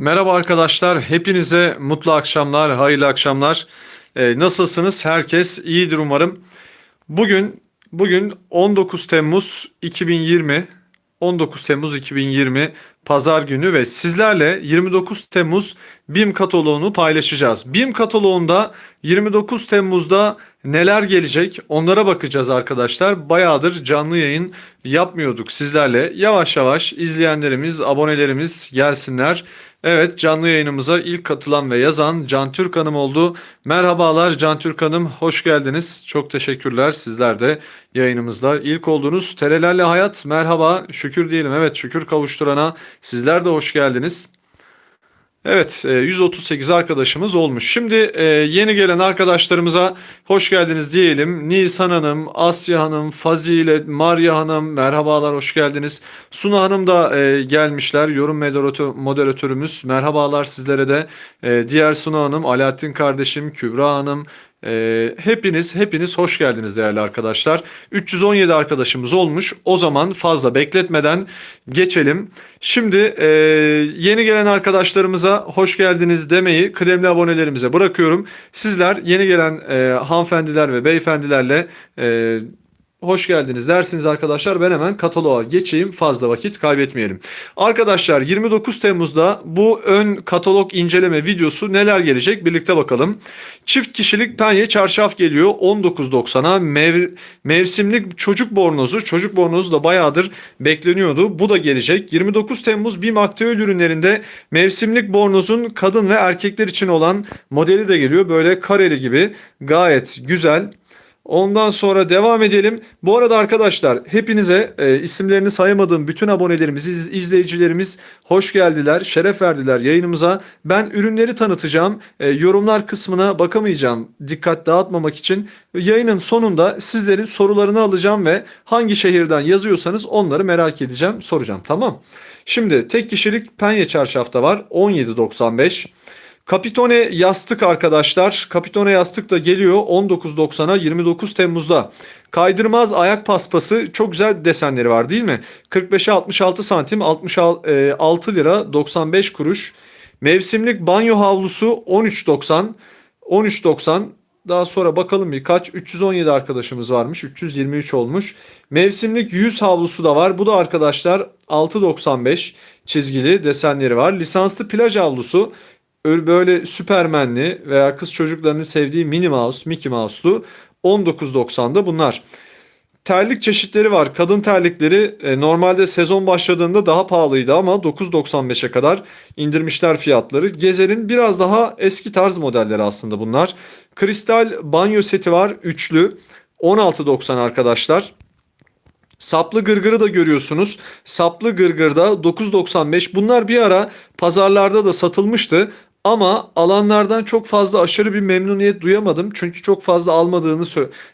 Merhaba arkadaşlar, hepinize mutlu akşamlar, hayırlı akşamlar. Ee, nasılsınız? Herkes iyidir umarım. Bugün bugün 19 Temmuz 2020, 19 Temmuz 2020 Pazar günü ve sizlerle 29 Temmuz BİM kataloğunu paylaşacağız. BİM kataloğunda 29 Temmuz'da neler gelecek onlara bakacağız arkadaşlar. Bayağıdır canlı yayın yapmıyorduk sizlerle. Yavaş yavaş izleyenlerimiz, abonelerimiz gelsinler. Evet canlı yayınımıza ilk katılan ve yazan Can Türk Hanım oldu. Merhabalar Can Türk Hanım, hoş geldiniz. Çok teşekkürler sizler de yayınımızda ilk oldunuz. Terelerle Hayat merhaba, şükür diyelim. Evet şükür kavuşturana sizler de hoş geldiniz. Evet, e, 138 arkadaşımız olmuş. Şimdi e, yeni gelen arkadaşlarımıza hoş geldiniz diyelim. Nisan Hanım, Asya Hanım, Fazilet, Maria Hanım merhabalar, hoş geldiniz. Suna Hanım da e, gelmişler. Yorum moderatör, moderatörümüz. Merhabalar sizlere de. E, diğer Suna Hanım, Alaaddin kardeşim, Kübra Hanım, ee, hepiniz hepiniz hoş geldiniz değerli arkadaşlar. 317 arkadaşımız olmuş. O zaman fazla bekletmeden geçelim. Şimdi e, yeni gelen arkadaşlarımıza hoş geldiniz demeyi kıdemli abonelerimize bırakıyorum. Sizler yeni gelen e, hanımefendiler ve beyefendilerle e, Hoş geldiniz dersiniz arkadaşlar. Ben hemen kataloğa geçeyim. Fazla vakit kaybetmeyelim. Arkadaşlar 29 Temmuz'da bu ön katalog inceleme videosu neler gelecek birlikte bakalım. Çift kişilik penye çarşaf geliyor 19.90'a. Mev, mevsimlik çocuk bornozu. Çocuk bornozu da bayağıdır bekleniyordu. Bu da gelecek. 29 Temmuz BİM aktüel ürünlerinde mevsimlik bornozun kadın ve erkekler için olan modeli de geliyor. Böyle kareli gibi gayet güzel. Ondan sonra devam edelim. Bu arada arkadaşlar hepinize e, isimlerini sayamadığım bütün abonelerimiz, iz- izleyicilerimiz hoş geldiler, şeref verdiler yayınımıza. Ben ürünleri tanıtacağım. E, yorumlar kısmına bakamayacağım dikkat dağıtmamak için. Yayının sonunda sizlerin sorularını alacağım ve hangi şehirden yazıyorsanız onları merak edeceğim, soracağım. Tamam. Şimdi tek kişilik penye çarşafta var 17.95. Kapitone yastık arkadaşlar. Kapitone yastık da geliyor 19.90'a 29 Temmuz'da. Kaydırmaz ayak paspası çok güzel desenleri var değil mi? 45'e 66 santim 66 lira 95 kuruş. Mevsimlik banyo havlusu 13.90 13.90 daha sonra bakalım bir kaç 317 arkadaşımız varmış 323 olmuş. Mevsimlik yüz havlusu da var. Bu da arkadaşlar 6.95 çizgili desenleri var. Lisanslı plaj havlusu Öyle böyle Süpermenli veya kız çocuklarının sevdiği Minnie Mouse, Mickey Mouse'lu 19.90'da bunlar. Terlik çeşitleri var. Kadın terlikleri e, normalde sezon başladığında daha pahalıydı ama 9.95'e kadar indirmişler fiyatları. Gezer'in biraz daha eski tarz modelleri aslında bunlar. Kristal banyo seti var üçlü 16.90 arkadaşlar. Saplı gırgırı da görüyorsunuz. Saplı gırgırda 9.95 bunlar bir ara pazarlarda da satılmıştı. Ama alanlardan çok fazla aşırı bir memnuniyet duyamadım. Çünkü çok fazla almadığını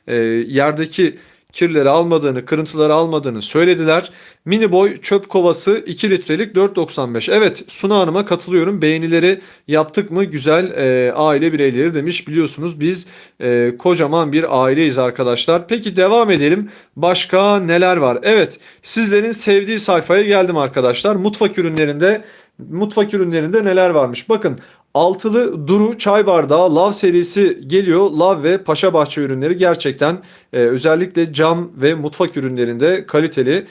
e, yerdeki kirleri almadığını, kırıntıları almadığını söylediler. Mini boy çöp kovası 2 litrelik 4.95. Evet Suna Hanım'a katılıyorum. Beğenileri yaptık mı güzel e, aile bireyleri demiş. Biliyorsunuz biz e, kocaman bir aileyiz arkadaşlar. Peki devam edelim. Başka neler var? Evet sizlerin sevdiği sayfaya geldim arkadaşlar. Mutfak ürünlerinde mutfak ürünlerinde neler varmış? Bakın altılı duru çay bardağı Lav serisi geliyor. Lav ve Paşa Bahçe ürünleri gerçekten e, özellikle cam ve mutfak ürünlerinde kaliteli.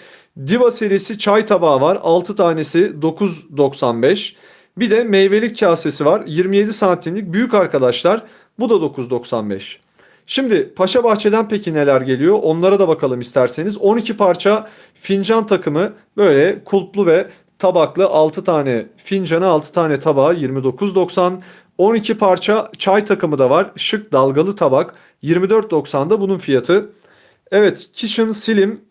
Diva serisi çay tabağı var. 6 tanesi 9.95. Bir de meyveli kasesi var. 27 santimlik büyük arkadaşlar. Bu da 9.95. Şimdi Paşa Bahçe'den peki neler geliyor? Onlara da bakalım isterseniz. 12 parça fincan takımı böyle kulplu ve tabaklı 6 tane fincanı 6 tane tabağı 29.90. 12 parça çay takımı da var. Şık dalgalı tabak 24.90'da bunun fiyatı. Evet Kitchen Slim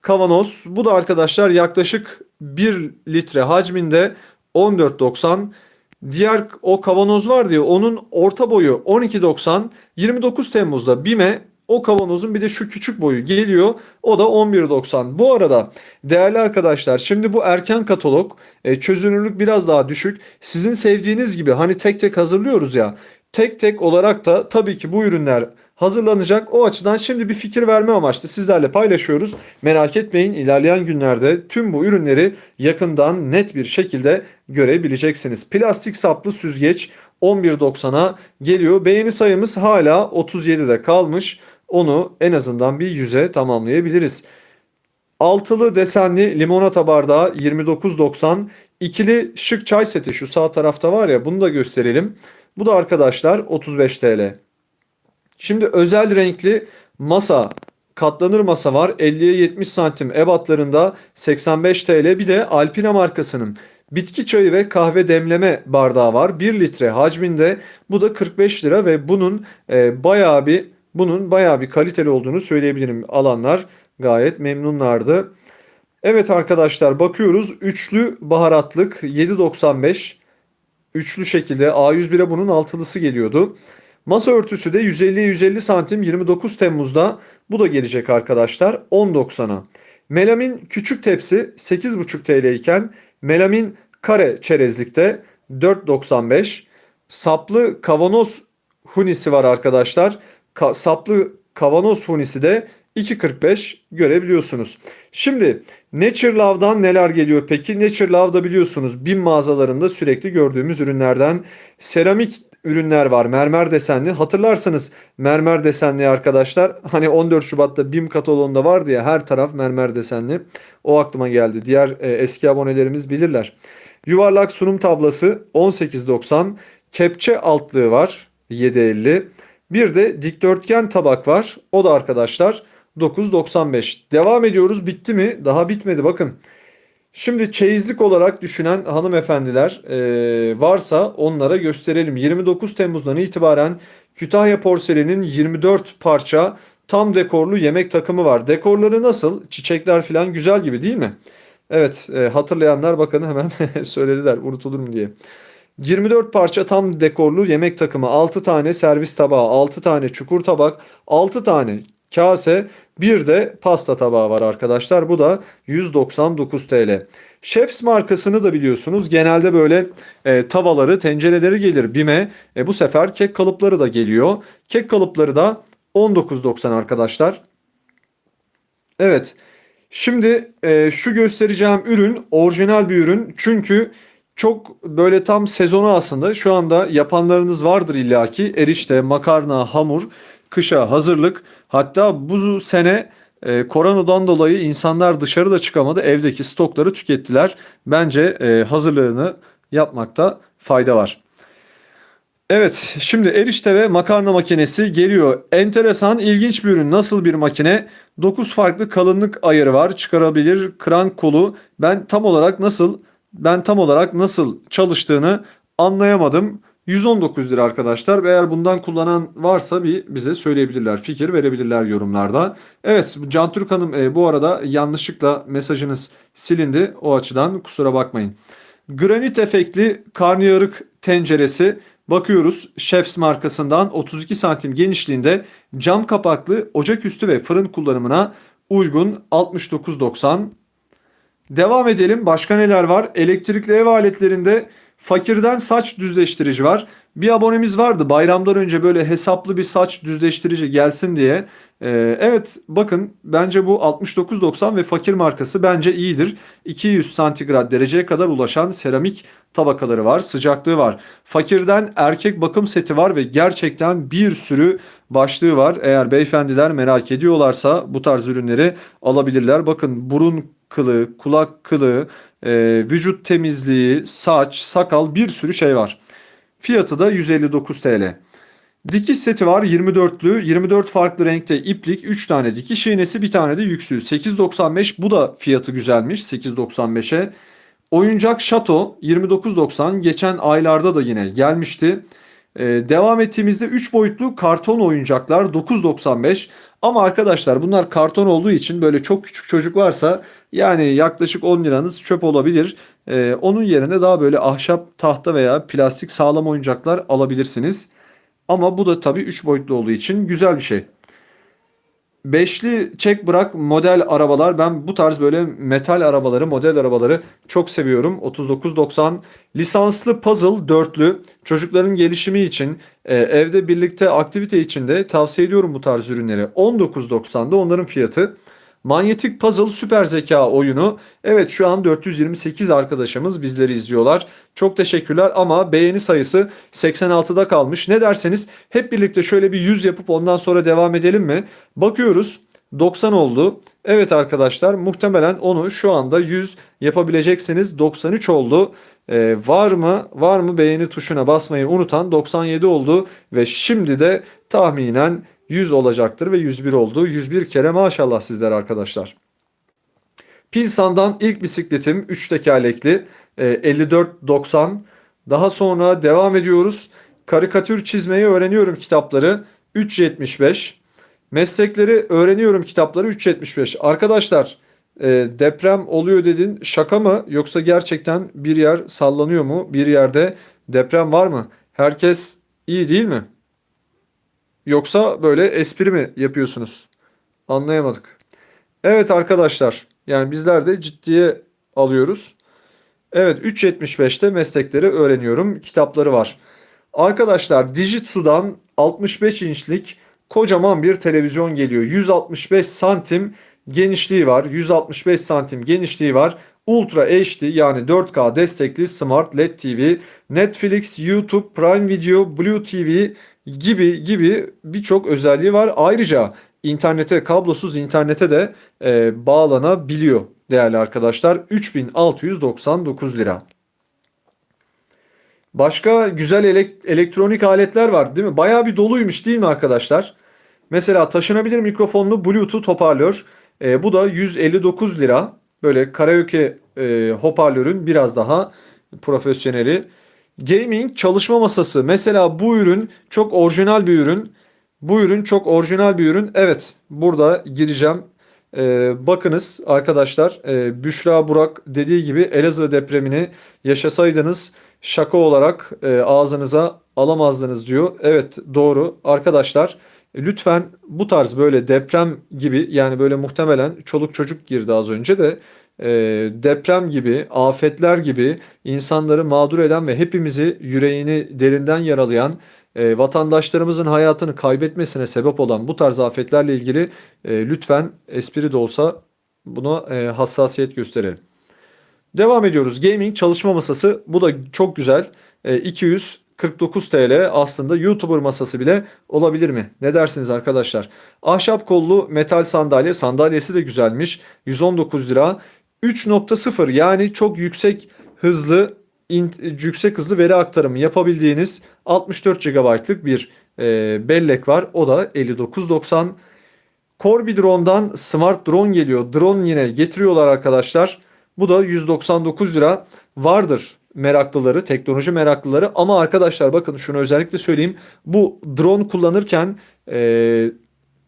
kavanoz. Bu da arkadaşlar yaklaşık 1 litre hacminde 14.90. Diğer o kavanoz var diye onun orta boyu 12.90. 29 Temmuz'da BİM'e o kavanozun bir de şu küçük boyu geliyor. O da 11.90. Bu arada değerli arkadaşlar şimdi bu erken katalog e, çözünürlük biraz daha düşük. Sizin sevdiğiniz gibi hani tek tek hazırlıyoruz ya. Tek tek olarak da tabii ki bu ürünler hazırlanacak. O açıdan şimdi bir fikir verme amaçlı sizlerle paylaşıyoruz. Merak etmeyin ilerleyen günlerde tüm bu ürünleri yakından net bir şekilde görebileceksiniz. Plastik saplı süzgeç 11.90'a geliyor. Beğeni sayımız hala 37'de kalmış. Onu en azından bir 100'e tamamlayabiliriz. Altılı desenli limonata bardağı 29.90. İkili şık çay seti şu sağ tarafta var ya bunu da gösterelim. Bu da arkadaşlar 35 TL. Şimdi özel renkli masa katlanır masa var. 50'ye 70 santim ebatlarında 85 TL. Bir de Alpina markasının bitki çayı ve kahve demleme bardağı var. 1 litre hacminde. Bu da 45 lira ve bunun e, bayağı bir bunun bayağı bir kaliteli olduğunu söyleyebilirim. Alanlar gayet memnunlardı. Evet arkadaşlar bakıyoruz. Üçlü baharatlık 7.95. Üçlü şekilde A101'e bunun altılısı geliyordu. Masa örtüsü de 150'ye 150 santim 29 Temmuz'da bu da gelecek arkadaşlar 10.90'a. Melamin küçük tepsi 8.5 TL iken melamin kare çerezlikte 4.95. Saplı kavanoz hunisi var arkadaşlar. Ka- saplı kavanoz hunisi de 2.45 görebiliyorsunuz. Şimdi Nature Love'dan neler geliyor peki? Nature Love'da biliyorsunuz BİM mağazalarında sürekli gördüğümüz ürünlerden seramik ürünler var. Mermer desenli. Hatırlarsanız mermer desenli arkadaşlar. Hani 14 Şubat'ta BİM kataloğunda vardı ya her taraf mermer desenli. O aklıma geldi. Diğer e, eski abonelerimiz bilirler. Yuvarlak sunum tablası 18.90. Kepçe altlığı var 7.50. Bir de dikdörtgen tabak var. O da arkadaşlar 9.95. Devam ediyoruz. Bitti mi? Daha bitmedi bakın. Şimdi çeyizlik olarak düşünen hanımefendiler e, varsa onlara gösterelim. 29 Temmuz'dan itibaren Kütahya Porselen'in 24 parça tam dekorlu yemek takımı var. Dekorları nasıl? Çiçekler falan güzel gibi değil mi? Evet e, hatırlayanlar bakın hemen söylediler unutulur mu diye. 24 parça tam dekorlu yemek takımı, 6 tane servis tabağı, 6 tane çukur tabak, 6 tane kase, bir de pasta tabağı var arkadaşlar. Bu da 199 TL. Chefs markasını da biliyorsunuz. Genelde böyle e, tavaları, tencereleri gelir BİM'e. E, bu sefer kek kalıpları da geliyor. Kek kalıpları da 19.90 arkadaşlar. Evet. Şimdi e, şu göstereceğim ürün orijinal bir ürün. Çünkü çok böyle tam sezonu aslında. Şu anda yapanlarınız vardır illaki. Erişte, makarna, hamur, kışa hazırlık. Hatta bu sene e, koronadan dolayı insanlar dışarıda çıkamadı. Evdeki stokları tükettiler. Bence e, hazırlığını yapmakta fayda var. Evet, şimdi erişte ve makarna makinesi geliyor. Enteresan, ilginç bir ürün. Nasıl bir makine? 9 farklı kalınlık ayarı var. Çıkarabilir krank kolu. Ben tam olarak nasıl ben tam olarak nasıl çalıştığını anlayamadım. 119 lira arkadaşlar. Eğer bundan kullanan varsa bir bize söyleyebilirler. Fikir verebilirler yorumlarda. Evet Can Türk Hanım e, bu arada yanlışlıkla mesajınız silindi. O açıdan kusura bakmayın. Granit efektli karnıyarık tenceresi. Bakıyoruz Chefs markasından 32 santim genişliğinde cam kapaklı ocaküstü ve fırın kullanımına uygun 69.90. Devam edelim. Başka neler var? Elektrikli ev aletlerinde fakirden saç düzleştirici var. Bir abonemiz vardı bayramdan önce böyle hesaplı bir saç düzleştirici gelsin diye. Ee, evet bakın bence bu 69.90 ve fakir markası bence iyidir. 200 santigrat dereceye kadar ulaşan seramik tabakaları var, sıcaklığı var. Fakirden erkek bakım seti var ve gerçekten bir sürü başlığı var. Eğer beyefendiler merak ediyorlarsa bu tarz ürünleri alabilirler. Bakın burun kılı, kulak kılı, e, vücut temizliği, saç, sakal bir sürü şey var. Fiyatı da 159 TL. Dikiş seti var 24'lü. 24 farklı renkte iplik 3 tane dikiş iğnesi bir tane de yüksüğü. 8.95 bu da fiyatı güzelmiş 8.95'e. Oyuncak şato 29.90 geçen aylarda da yine gelmişti. Ee, devam ettiğimizde 3 boyutlu karton oyuncaklar 9.95 ama arkadaşlar bunlar karton olduğu için böyle çok küçük çocuk varsa yani yaklaşık 10 liranız çöp olabilir. Ee, onun yerine daha böyle ahşap tahta veya plastik sağlam oyuncaklar alabilirsiniz. Ama bu da tabii 3 boyutlu olduğu için güzel bir şey. Beşli çek bırak model arabalar. Ben bu tarz böyle metal arabaları, model arabaları çok seviyorum. 39.90 lisanslı puzzle dörtlü çocukların gelişimi için e, evde birlikte aktivite için de tavsiye ediyorum bu tarz ürünleri. 19.90'da onların fiyatı. Manyetik Puzzle süper zeka oyunu. Evet şu an 428 arkadaşımız bizleri izliyorlar. Çok teşekkürler ama beğeni sayısı 86'da kalmış. Ne derseniz hep birlikte şöyle bir 100 yapıp ondan sonra devam edelim mi? Bakıyoruz 90 oldu. Evet arkadaşlar muhtemelen onu şu anda 100 yapabileceksiniz. 93 oldu. Ee, var mı var mı beğeni tuşuna basmayı unutan 97 oldu ve şimdi de tahminen 100 olacaktır ve 101 oldu. 101 kere maşallah sizler arkadaşlar. Pilsan'dan ilk bisikletim 3 tekerlekli e, 54.90. Daha sonra devam ediyoruz. Karikatür çizmeyi öğreniyorum kitapları 3.75. Meslekleri öğreniyorum kitapları 3.75. Arkadaşlar e, deprem oluyor dedin şaka mı yoksa gerçekten bir yer sallanıyor mu? Bir yerde deprem var mı? Herkes iyi değil mi? Yoksa böyle espri mi yapıyorsunuz? Anlayamadık. Evet arkadaşlar yani bizler de ciddiye alıyoruz. Evet 3.75'te meslekleri öğreniyorum kitapları var. Arkadaşlar Dijitsu'dan 65 inçlik kocaman bir televizyon geliyor. 165 santim genişliği var. 165 santim genişliği var. Ultra HD yani 4K destekli Smart LED TV, Netflix, YouTube, Prime Video, Blue TV gibi gibi birçok özelliği var. Ayrıca internete, kablosuz internete de e, bağlanabiliyor değerli arkadaşlar. 3699 lira. Başka güzel elek- elektronik aletler var değil mi? Bayağı bir doluymuş değil mi arkadaşlar? Mesela taşınabilir mikrofonlu Bluetooth hoparlör. E, bu da 159 lira. Böyle karaoke e, hoparlörün biraz daha profesyoneli. Gaming çalışma masası. Mesela bu ürün çok orijinal bir ürün. Bu ürün çok orijinal bir ürün. Evet burada gireceğim. Ee, bakınız arkadaşlar e, Büşra Burak dediği gibi Elazığ depremini yaşasaydınız şaka olarak e, ağzınıza alamazdınız diyor. Evet doğru arkadaşlar lütfen bu tarz böyle deprem gibi yani böyle muhtemelen çoluk çocuk girdi az önce de e, deprem gibi, afetler gibi insanları mağdur eden ve hepimizi yüreğini derinden yaralayan, e, vatandaşlarımızın hayatını kaybetmesine sebep olan bu tarz afetlerle ilgili e, lütfen espri de olsa buna e, hassasiyet gösterelim. Devam ediyoruz. Gaming çalışma masası. Bu da çok güzel. E, 249 TL aslında YouTuber masası bile olabilir mi? Ne dersiniz arkadaşlar? Ahşap kollu metal sandalye. Sandalyesi de güzelmiş. 119 lira. 3.0 yani çok yüksek hızlı in- yüksek hızlı veri aktarımı yapabildiğiniz 64 GB'lık bir e, bellek var. O da 59.90. Corby Drone'dan Smart Drone geliyor. Drone yine getiriyorlar arkadaşlar. Bu da 199 lira vardır meraklıları, teknoloji meraklıları. Ama arkadaşlar bakın şunu özellikle söyleyeyim. Bu drone kullanırken e,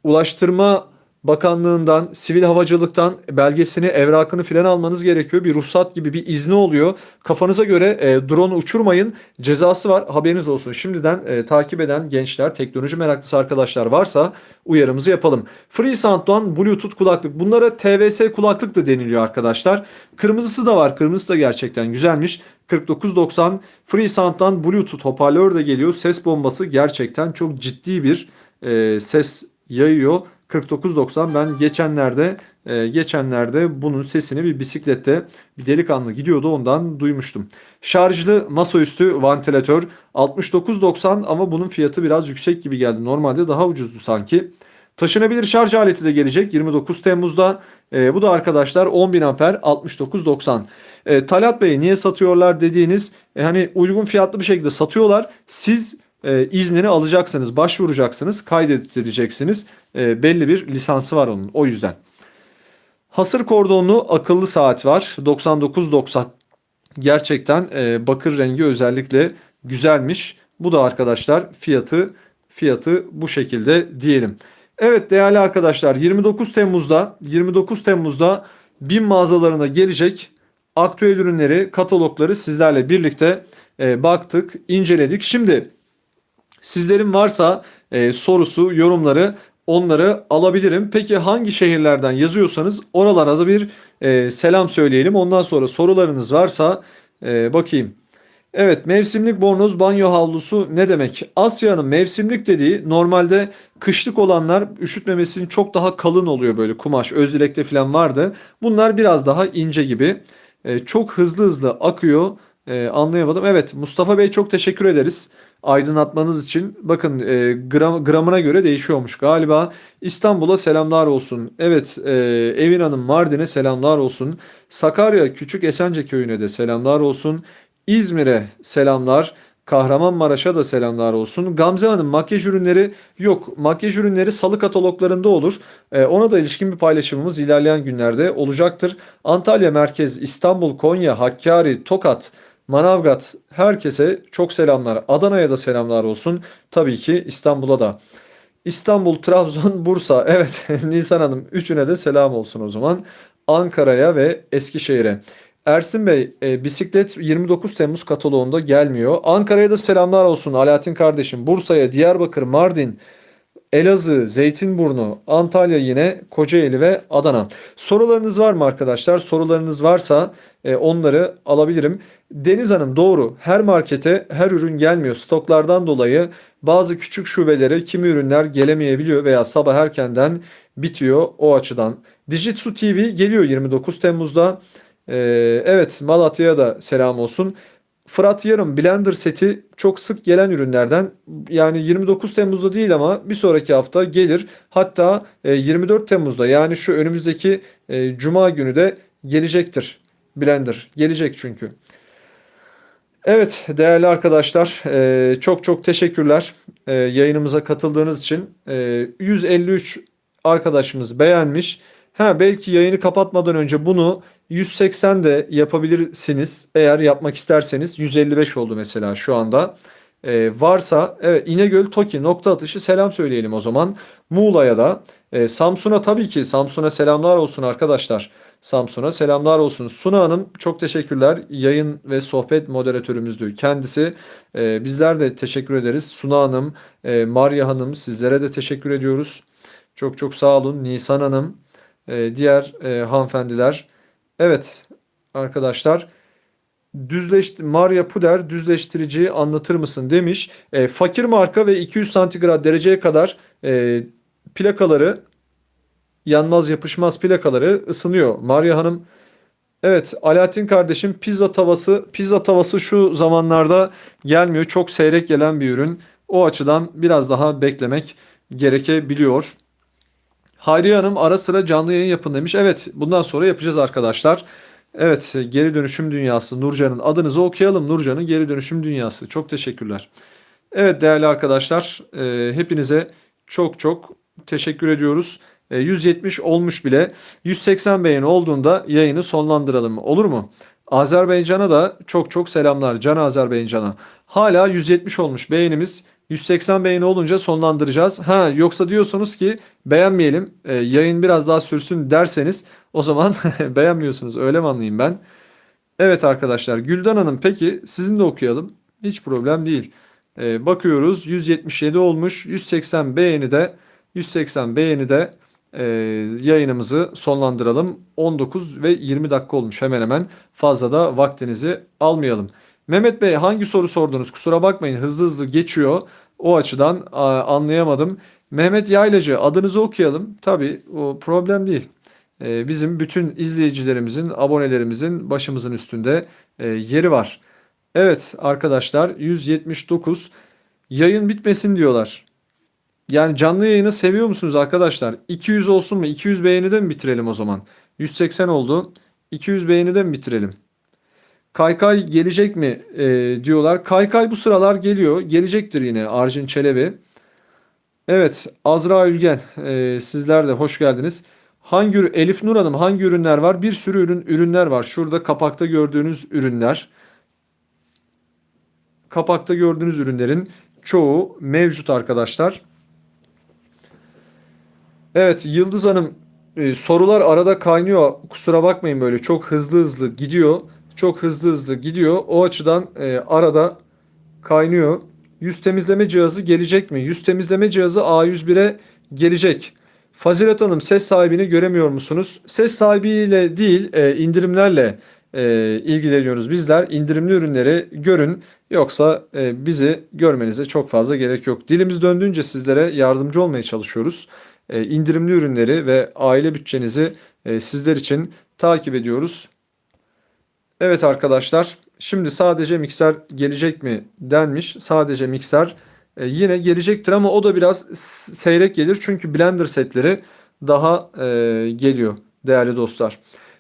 Ulaştırma Bakanlığından, sivil havacılıktan belgesini, evrakını filan almanız gerekiyor. Bir ruhsat gibi bir izni oluyor. Kafanıza göre e, drone uçurmayın. Cezası var. Haberiniz olsun. Şimdiden e, takip eden gençler, teknoloji meraklısı arkadaşlar varsa uyarımızı yapalım. FreeSound'dan Bluetooth kulaklık. Bunlara TVS kulaklık da deniliyor arkadaşlar. Kırmızısı da var. Kırmızısı da gerçekten güzelmiş. 49.90 FreeSound'dan Bluetooth hoparlör de geliyor. Ses bombası gerçekten çok ciddi bir e, ses yayıyor. 49.90 ben geçenlerde e, geçenlerde bunun sesini bir bisiklette bir delikanlı gidiyordu ondan duymuştum. Şarjlı masaüstü vantilatör 69.90 ama bunun fiyatı biraz yüksek gibi geldi. Normalde daha ucuzdu sanki. Taşınabilir şarj aleti de gelecek 29 Temmuz'da. E, bu da arkadaşlar 10.000 amper 69.90. E, Talat Bey niye satıyorlar dediğiniz e, hani uygun fiyatlı bir şekilde satıyorlar. Siz e, iznini alacaksınız, başvuracaksınız, kaydedeceksiniz. E, belli bir lisansı var onun o yüzden. Hasır kordonlu akıllı saat var. 99.90 gerçekten e, bakır rengi özellikle güzelmiş. Bu da arkadaşlar fiyatı fiyatı bu şekilde diyelim. Evet değerli arkadaşlar 29 Temmuz'da 29 Temmuz'da BİM mağazalarına gelecek aktüel ürünleri, katalogları sizlerle birlikte e, baktık, inceledik. Şimdi Sizlerin varsa e, sorusu, yorumları onları alabilirim. Peki hangi şehirlerden yazıyorsanız oralara da bir e, selam söyleyelim. Ondan sonra sorularınız varsa e, bakayım. Evet mevsimlik bornoz banyo havlusu ne demek? Asya'nın mevsimlik dediği normalde kışlık olanlar üşütmemesinin çok daha kalın oluyor böyle kumaş. Özdilek'te falan vardı. Bunlar biraz daha ince gibi. E, çok hızlı hızlı akıyor. E, anlayamadım. Evet Mustafa Bey çok teşekkür ederiz aydınlatmanız için. Bakın e, gram, gramına göre değişiyormuş galiba. İstanbul'a selamlar olsun. Evet e, Evin Hanım Mardin'e selamlar olsun. Sakarya Küçük Esence Köyü'ne de selamlar olsun. İzmir'e selamlar. Kahramanmaraş'a da selamlar olsun. Gamze Hanım makyaj ürünleri yok. Makyaj ürünleri salı kataloglarında olur. Ee, ona da ilişkin bir paylaşımımız ilerleyen günlerde olacaktır. Antalya merkez, İstanbul, Konya, Hakkari, Tokat, Manavgat herkese çok selamlar. Adana'ya da selamlar olsun. Tabii ki İstanbul'a da. İstanbul, Trabzon, Bursa. Evet Nisan Hanım üçüne de selam olsun o zaman. Ankara'ya ve Eskişehir'e. Ersin Bey e, bisiklet 29 Temmuz kataloğunda gelmiyor. Ankara'ya da selamlar olsun Alaaddin kardeşim. Bursa'ya, Diyarbakır, Mardin, Elazığ, Zeytinburnu, Antalya yine Kocaeli ve Adana. Sorularınız var mı arkadaşlar? Sorularınız varsa e, onları alabilirim. Deniz Hanım doğru. Her markete her ürün gelmiyor. Stoklardan dolayı bazı küçük şubelere kimi ürünler gelemeyebiliyor veya sabah erkenden bitiyor o açıdan. Dijitsu TV geliyor 29 Temmuz'da. E, evet Malatya'ya da selam olsun. Fırat Yarım Blender seti çok sık gelen ürünlerden. Yani 29 Temmuz'da değil ama bir sonraki hafta gelir. Hatta e, 24 Temmuz'da yani şu önümüzdeki e, Cuma günü de gelecektir. Blender gelecek çünkü. Evet değerli arkadaşlar e, çok çok teşekkürler e, yayınımıza katıldığınız için. E, 153 arkadaşımız beğenmiş. Ha belki yayını kapatmadan önce bunu 180 de yapabilirsiniz eğer yapmak isterseniz. 155 oldu mesela şu anda. Ee, varsa evet İnegöl Toki nokta atışı selam söyleyelim o zaman. Muğla'ya da e, Samsun'a tabii ki Samsun'a selamlar olsun arkadaşlar. Samsun'a selamlar olsun. Suna Hanım çok teşekkürler. Yayın ve sohbet moderatörümüzdü kendisi. Ee, bizler de teşekkür ederiz. Suna Hanım, e, Maria Hanım sizlere de teşekkür ediyoruz. Çok çok sağ olun. Nisan Hanım, e, diğer e, hanımefendiler. Evet arkadaşlar düzleş Maria Puder düzleştirici anlatır mısın demiş. E, fakir marka ve 200 santigrat dereceye kadar e, plakaları yanmaz yapışmaz plakaları ısınıyor. Maria Hanım Evet Alaaddin kardeşim pizza tavası pizza tavası şu zamanlarda gelmiyor. Çok seyrek gelen bir ürün. O açıdan biraz daha beklemek gerekebiliyor. Hayriye Hanım ara sıra canlı yayın yapın demiş. Evet bundan sonra yapacağız arkadaşlar. Evet geri dönüşüm dünyası Nurcan'ın adınızı okuyalım. Nurcan'ın geri dönüşüm dünyası. Çok teşekkürler. Evet değerli arkadaşlar e, hepinize çok çok teşekkür ediyoruz. E, 170 olmuş bile. 180 beğeni olduğunda yayını sonlandıralım olur mu? Azerbaycan'a da çok çok selamlar. Can Azerbaycan'a. Hala 170 olmuş beğenimiz. 180 beğeni olunca sonlandıracağız. Ha yoksa diyorsunuz ki beğenmeyelim, e, yayın biraz daha sürsün derseniz o zaman beğenmiyorsunuz. Öyle mi anlayayım ben? Evet arkadaşlar Güldan Hanım peki sizin de okuyalım. Hiç problem değil. E, bakıyoruz 177 olmuş. 180 beğeni de 180 beğeni de e, yayınımızı sonlandıralım. 19 ve 20 dakika olmuş hemen hemen. Fazla da vaktinizi almayalım. Mehmet Bey hangi soru sordunuz? Kusura bakmayın hızlı hızlı geçiyor. O açıdan anlayamadım. Mehmet Yaylacı adınızı okuyalım. Tabii o problem değil. E, bizim bütün izleyicilerimizin, abonelerimizin başımızın üstünde e, yeri var. Evet arkadaşlar 179 yayın bitmesin diyorlar. Yani canlı yayını seviyor musunuz arkadaşlar? 200 olsun mu? 200 beğenide mi bitirelim o zaman? 180 oldu. 200 beğenide mi bitirelim? Kaykay gelecek mi e, diyorlar. Kaykay bu sıralar geliyor. Gelecektir yine Arjin Çelebi. Evet Azra Ülgen e, sizler de hoş geldiniz. Hangi Elif Nur Hanım hangi ürünler var? Bir sürü ürün ürünler var. Şurada kapakta gördüğünüz ürünler. Kapakta gördüğünüz ürünlerin çoğu mevcut arkadaşlar. Evet Yıldız Hanım e, sorular arada kaynıyor. Kusura bakmayın böyle çok hızlı hızlı gidiyor. Çok hızlı hızlı gidiyor. O açıdan e, arada kaynıyor. Yüz temizleme cihazı gelecek mi? Yüz temizleme cihazı A101'e gelecek. Fazilet Hanım ses sahibini göremiyor musunuz? Ses sahibiyle değil e, indirimlerle e, ilgileniyoruz bizler. İndirimli ürünleri görün yoksa e, bizi görmenize çok fazla gerek yok. Dilimiz döndüğünce sizlere yardımcı olmaya çalışıyoruz. E, indirimli ürünleri ve aile bütçenizi e, sizler için takip ediyoruz. Evet arkadaşlar, şimdi sadece mikser gelecek mi denmiş. Sadece mikser e, yine gelecektir ama o da biraz seyrek gelir. Çünkü blender setleri daha e, geliyor değerli dostlar.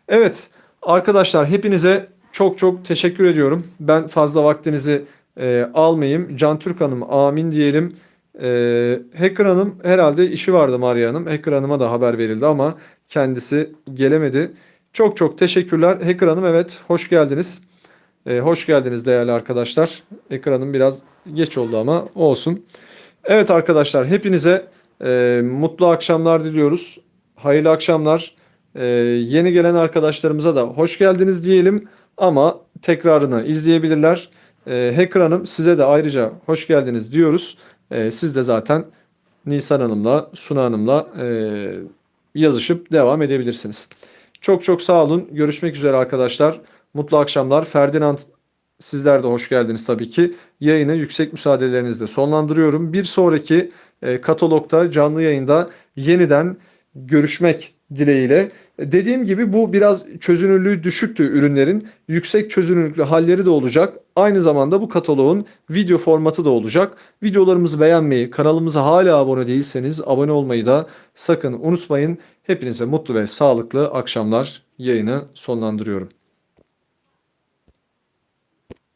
Evet arkadaşlar hepinize çok çok teşekkür ediyorum. Ben fazla vaktinizi e, almayayım. Can Türk Hanım amin diyelim. E, Hacker Hanım herhalde işi vardı Maria Hanım. Hacker Hanım'a da haber verildi ama kendisi gelemedi. Çok çok teşekkürler. Hacker Hanım evet hoş geldiniz. Ee, hoş geldiniz değerli arkadaşlar. Hacker Hanım biraz geç oldu ama olsun. Evet arkadaşlar hepinize e, mutlu akşamlar diliyoruz. Hayırlı akşamlar. Ee, yeni gelen arkadaşlarımıza da hoş geldiniz diyelim ama tekrarını izleyebilirler. Ee, Hacker Hanım size de ayrıca hoş geldiniz diyoruz. Ee, siz de zaten Nisan Hanım'la, Suna Hanım'la e, yazışıp devam edebilirsiniz. Çok çok sağ olun. Görüşmek üzere arkadaşlar. Mutlu akşamlar. Ferdinand sizler de hoş geldiniz tabii ki. Yayını yüksek müsaadelerinizle sonlandırıyorum. Bir sonraki e, katalogda canlı yayında yeniden görüşmek dileğiyle. Dediğim gibi bu biraz çözünürlüğü düşüktü ürünlerin. Yüksek çözünürlüklü halleri de olacak. Aynı zamanda bu kataloğun video formatı da olacak. Videolarımızı beğenmeyi, kanalımıza hala abone değilseniz abone olmayı da sakın unutmayın. Hepinize mutlu ve sağlıklı akşamlar. Yayını sonlandırıyorum.